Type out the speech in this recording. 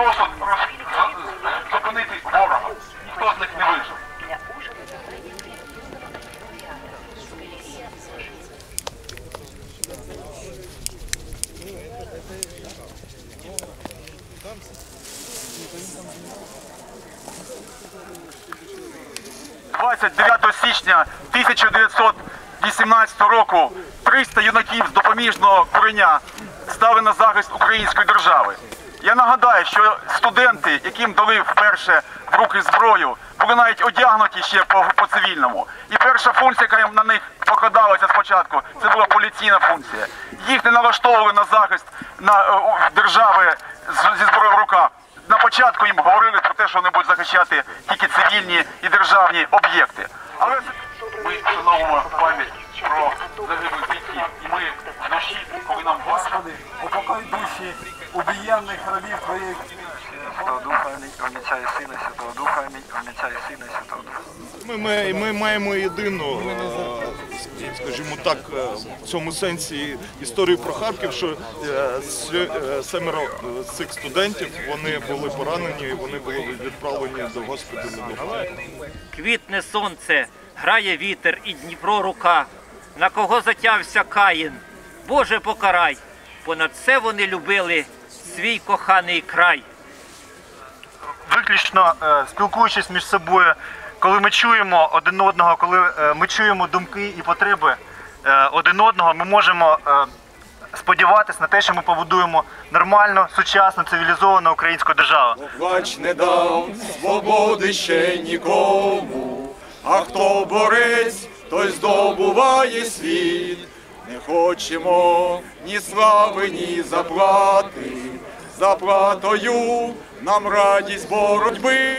просто зупинити ворога. Ніхто з них не вижив. для ужина та прийняття – 29 січня 1918 року 300 юнаків з допоміжного куреня стали на захист української держави. Я нагадаю, що студенти, яким дали вперше в руки зброю, були навіть одягнуті ще по, по цивільному. І перша функція, яка на них покладалася спочатку, це була поліційна функція. Їх не налаштовували на захист на е, держави зі зброєю в руках. На початку їм говорили про те, що вони будуть захищати тільки цивільні і державні об'єкти. Але ми вшановуємо пам'ять про загиблих бійців. І ми в душі, коли нам Господи, упокой душі убієнних рабів твоїх. Святого Духа, амінь, Отця і Сина, Святого Духа, амінь, Отця і Сина, Святого Духа. Ми, ми, ми маємо єдину, скажімо так, е, в цьому сенсі історію про Харків, що е, е, семеро цих студентів вони були поранені, і вони були відправлені до госпіталю. Квітне сонце, грає вітер і Дніпро рука. На кого затявся Каїн? Боже покарай! Понад це вони любили свій коханий край. Виключно е, спілкуючись між собою, коли ми чуємо один одного, коли е, ми чуємо думки і потреби е, один одного, ми можемо сподіватися на те, що ми побудуємо нормальну, сучасну, цивілізовану українську державу. Плач не дав свободи ще нікому, а хто борець, той здобуває світ не хочемо ні слави, ні заплати, заплатою нам радість боротьби.